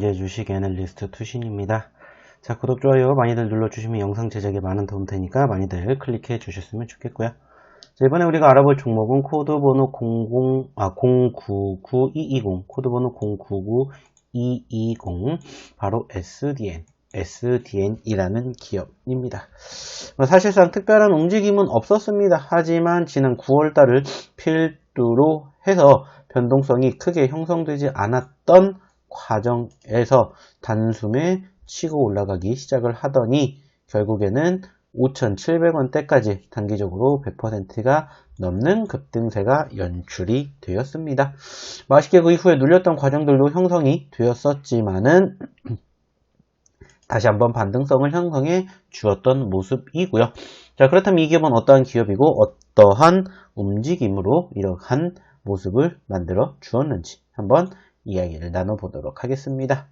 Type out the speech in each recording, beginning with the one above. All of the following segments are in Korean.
왕재 주식 애널리스트 투신입니다. 자, 구독, 좋아요 많이들 눌러주시면 영상 제작에 많은 도움 되니까 많이들 클릭해 주셨으면 좋겠고요. 자, 이번에 우리가 알아볼 종목은 코드번호 00, 아, 099220, 코드번호 099220, 바로 SDN, SDN이라는 기업입니다. 뭐 사실상 특별한 움직임은 없었습니다. 하지만 지난 9월달을 필두로 해서 변동성이 크게 형성되지 않았던 과정에서 단숨에 치고 올라가기 시작을 하더니 결국에는 5,700원대까지 단기적으로 100%가 넘는 급등세가 연출이 되었습니다. 맛있게 그 이후에 눌렸던 과정들도 형성이 되었었지만은 다시 한번 반등성을 형성해 주었던 모습이고요. 자 그렇다면 이 기업은 어떠한 기업이고 어떠한 움직임으로 이러한 모습을 만들어 주었는지 한번 이야기를 나눠보도록 하겠습니다.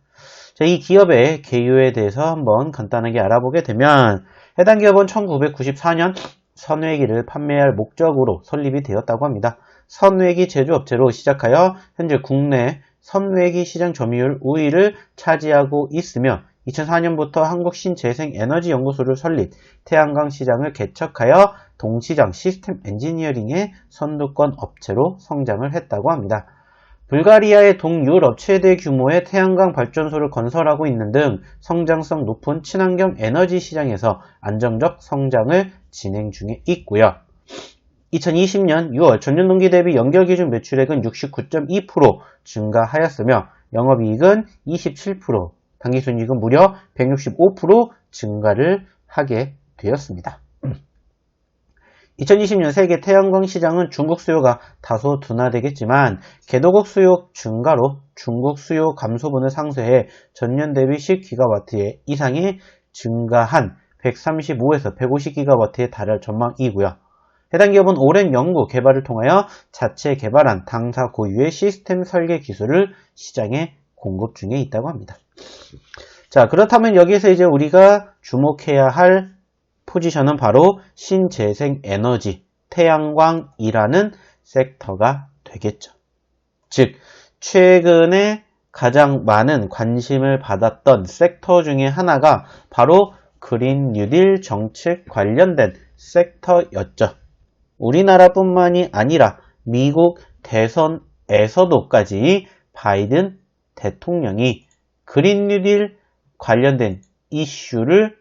자, 이 기업의 개요에 대해서 한번 간단하게 알아보게 되면 해당 기업은 1994년 선외기를 판매할 목적으로 설립이 되었다고 합니다. 선외기 제조업체로 시작하여 현재 국내 선외기 시장 점유율 우위를 차지하고 있으며 2004년부터 한국신재생에너지연구소를 설립, 태양광 시장을 개척하여 동시장 시스템 엔지니어링의 선두권 업체로 성장을 했다고 합니다. 불가리아의 동유럽 최대 규모의 태양광 발전소를 건설하고 있는 등 성장성 높은 친환경 에너지 시장에서 안정적 성장을 진행 중에 있고요. 2020년 6월 전년 동기 대비 연결 기준 매출액은 69.2% 증가하였으며 영업이익은 27%, 당기순이익은 무려 165% 증가를 하게 되었습니다. 2020년 세계 태양광 시장은 중국 수요가 다소 둔화되겠지만 개도국 수요 증가로 중국 수요 감소분을 상쇄해 전년 대비 10GW 이상의 증가한 135에서 150GW에 달할 전망이고요. 해당 기업은 오랜 연구 개발을 통하여 자체 개발한 당사 고유의 시스템 설계 기술을 시장에 공급 중에 있다고 합니다. 자, 그렇다면 여기서 이제 우리가 주목해야 할 포지션은 바로 신재생 에너지, 태양광이라는 섹터가 되겠죠. 즉, 최근에 가장 많은 관심을 받았던 섹터 중에 하나가 바로 그린 뉴딜 정책 관련된 섹터였죠. 우리나라뿐만이 아니라 미국 대선에서도까지 바이든 대통령이 그린 뉴딜 관련된 이슈를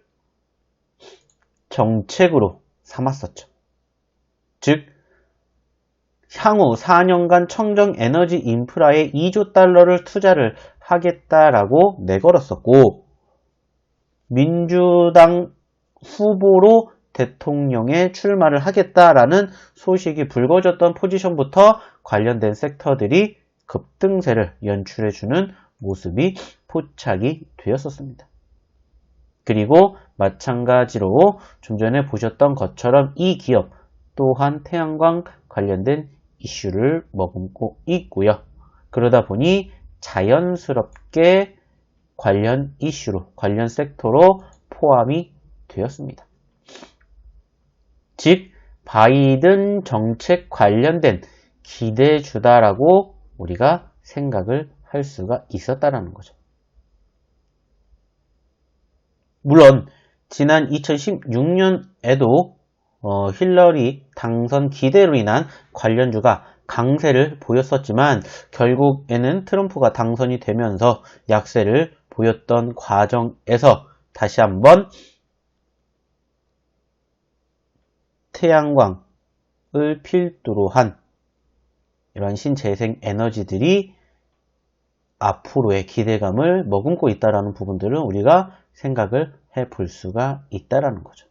정책으로 삼았었죠. 즉, 향후 4년간 청정 에너지 인프라에 2조 달러를 투자를 하겠다라고 내걸었었고, 민주당 후보로 대통령에 출마를 하겠다라는 소식이 불거졌던 포지션부터 관련된 섹터들이 급등세를 연출해주는 모습이 포착이 되었었습니다. 그리고 마찬가지로 좀 전에 보셨던 것처럼 이 기업 또한 태양광 관련된 이슈를 머금고 있고요. 그러다 보니 자연스럽게 관련 이슈로, 관련 섹터로 포함이 되었습니다. 즉, 바이든 정책 관련된 기대주다라고 우리가 생각을 할 수가 있었다라는 거죠. 물론 지난 2016년에도 어, 힐러리 당선 기대로 인한 관련주가 강세를 보였었지만 결국에는 트럼프가 당선이 되면서 약세를 보였던 과정에서 다시 한번 태양광을 필두로 한 이런 신재생 에너지들이 앞으로의 기대감을 머금고 있다는 부분들을 우리가 생각을 해 볼 수가 있다라는 거죠.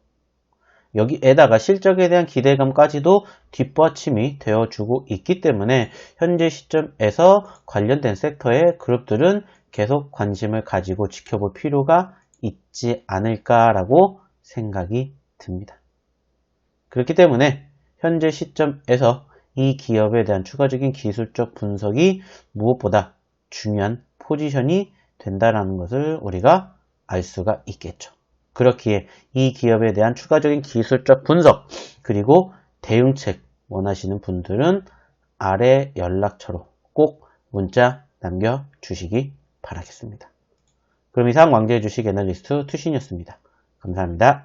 여기에다가 실적에 대한 기대감까지도 뒷받침이 되어주고 있기 때문에 현재 시점에서 관련된 섹터의 그룹들은 계속 관심을 가지고 지켜볼 필요가 있지 않을까라고 생각이 듭니다. 그렇기 때문에 현재 시점에서 이 기업에 대한 추가적인 기술적 분석이 무엇보다 중요한 포지션이 된다는 것을 우리가 알 수가 있겠죠. 그렇기에 이 기업에 대한 추가적인 기술적 분석 그리고 대응책 원하시는 분들은 아래 연락처로 꼭 문자 남겨주시기 바라겠습니다. 그럼 이상 왕제의 주식 애널리스트 투신이었습니다. 감사합니다.